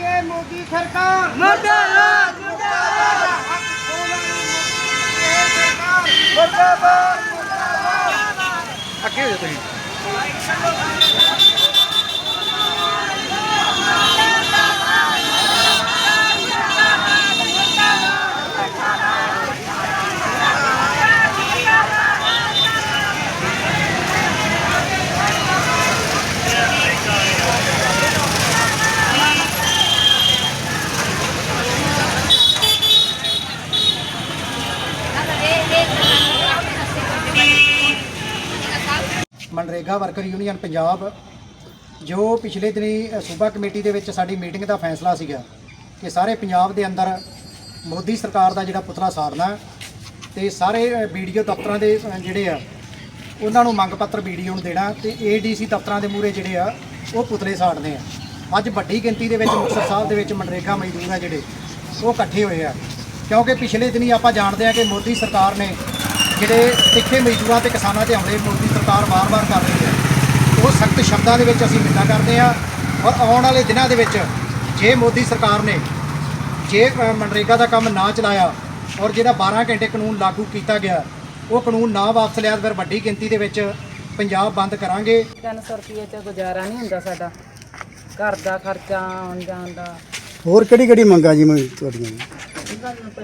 रही है मोदी सरकार मुर्दाबाद मुर्दाबाद हक खोलने मोदी है सरकार मुर्दाबाद मुर्दाबाद अकेले तो ही ਮਨਰੇਗਾ, ਵਰਕਰ ਯੂਨੀਅਨ ਪੰਜਾਬ, ਜੋ ਪਿਛਲੇ ਦਿਨੀ ਸੂਬਾ ਕਮੇਟੀ ਦੇ ਵਿੱਚ ਸਾਡੀ ਮੀਟਿੰਗ ਦਾ ਫੈਸਲਾ ਸੀਗਾ ਕਿ ਸਾਰੇ ਪੰਜਾਬ ਦੇ ਅੰਦਰ ਮੋਦੀ ਸਰਕਾਰ ਦਾ ਜਿਹੜਾ ਪੁਤਲਾ ਸਾੜਨਾ ਤੇ ਸਾਰੇ ਵੀਡੀਓ ਦਫ਼ਤਰਾਂ ਦੇ ਜਿਹੜੇ ਆ, ਉਹਨਾਂ ਨੂੰ ਮੰਗ ਪੱਤਰ ਵੀਡੀਓ ਨੂੰ ਦੇਣਾ ਤੇ ਏਡੀਸੀ ਦਫ਼ਤਰਾਂ ਦੇ ਮੂਹਰੇ ਜਿਹੜੇ ਆ, ਉਹ ਪੁਤਲੇ ਸਾੜਨੇ ਆ। ਅੱਜ ਵੱਡੀ ਗਿਣਤੀ ਦੇ ਵਿੱਚ ਮੁਕਤਸਰ ਸਾਹਿਬ ਦੇ ਵਿੱਚ ਮਨਰੇਗਾ ਮਜ਼ਦੂਰ ਆ ਜਿਹੜੇ, ਉਹ ਇਕੱਠੇ ਹੋਏ ਆ। ਕਿਉਂਕਿ ਪਿਛਲੇ ਦਿਨੀ ਆਪਾਂ ਜਾਣਦੇ ਆ ਕਿ ਮੋਦੀ ਸਰਕਾਰ ਨੇ ਜਿਹੜੇ ਤਿੱਖੇ ਮਜ਼ਦੂਰਾਂ ਤੇ ਕਿਸਾਨਾਂ ਤੇ ਹਮਲੇ ਮੋਦੀ ਸਰਕਾਰ ਵਾਰ-ਵਾਰ ਕਰ ਰਹੀ ਹੈ ਉਹ ਸਖਤ ਸ਼ਬਦਾਂ ਦੇ ਵਿੱਚ ਅਸੀਂ ਨਿੰਦਾ ਕਰਦੇ ਆ ਔਰ ਆਉਣ ਵਾਲੇ ਦਿਨਾਂ ਦੇ ਵਿੱਚ ਜੇ ਮੋਦੀ ਸਰਕਾਰ ਨੇ ਜੇ ਮਨਰੇਗਾ ਦਾ ਕੰਮ ਨਾ ਚਲਾਇਆ ਔਰ ਜਿਹੜਾ 12 ਘੰਟੇ ਕਾਨੂੰਨ ਲਾਗੂ ਕੀਤਾ ਗਿਆ ਉਹ ਕਾਨੂੰਨ ਨਾ ਵਾਪਸ ਲਿਆ ਤਾਂ ਫਿਰ ਵੱਡੀ ਗਿਣਤੀ ਦੇ ਵਿੱਚ ਪੰਜਾਬ ਬੰਦ ਕਰਾਂਗੇ। 300 ਰੁਪਏ ਚ ਗੁਜ਼ਾਰਾ ਨਹੀਂ ਹੁੰਦਾ ਸਾਡਾ। ਘਰ ਦਾ ਖਰਚਾ ਆਉਣ ਜਾਣ ਦਾ। ਹੋਰ ਕਿਹੜੀ ਕਿਹੜੀ ਮੰਗਾਂ ਜੀ ਮੈਂ ਤੁਹਾਡੀਆਂ?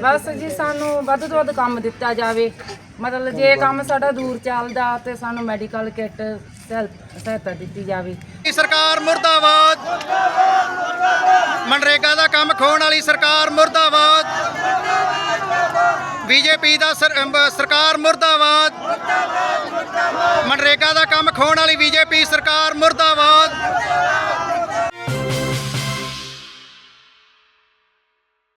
ਬਸ ਜੀ ਸਾਨੂੰ ਵੱਧ ਤੋਂ ਵੱਧ ਕੰਮ ਦਿੱਤਾ ਜਾਵੇ। ਮਤਲਬ ਜੇ ਕੰਮ ਸਾਡਾ ਦੂਰ ਚੱਲਦਾ ਤੇ ਸਾਨੂੰ ਮੈਡੀਕਲ ਕਿੱਟ ਸਹਾਇਤਾ ਦਿੱਤੀ ਜਾਵੇ। ਸਰਕਾਰ ਮੁਰਦਾਬਾਦ। ਮਨਰੇਗਾ ਦਾ ਕੰਮ ਖੋਣ ਵਾਲੀ ਸਰਕਾਰ ਮੁਰਦਾਬਾਦ। ਬੀਜੇਪੀ ਦਾ ਸਰ- ਅਮ, ਸਰਕਾਰ ਮੁਰਦਾਬਾਦ। ਮਨਰੇਗਾ ਦਾ ਕੰਮ ਖੋਣ ਵਾਲੀ ਬੀਜੇਪੀ ਸਰਕਾਰ ਮੁਰਦਾਬਾਦ।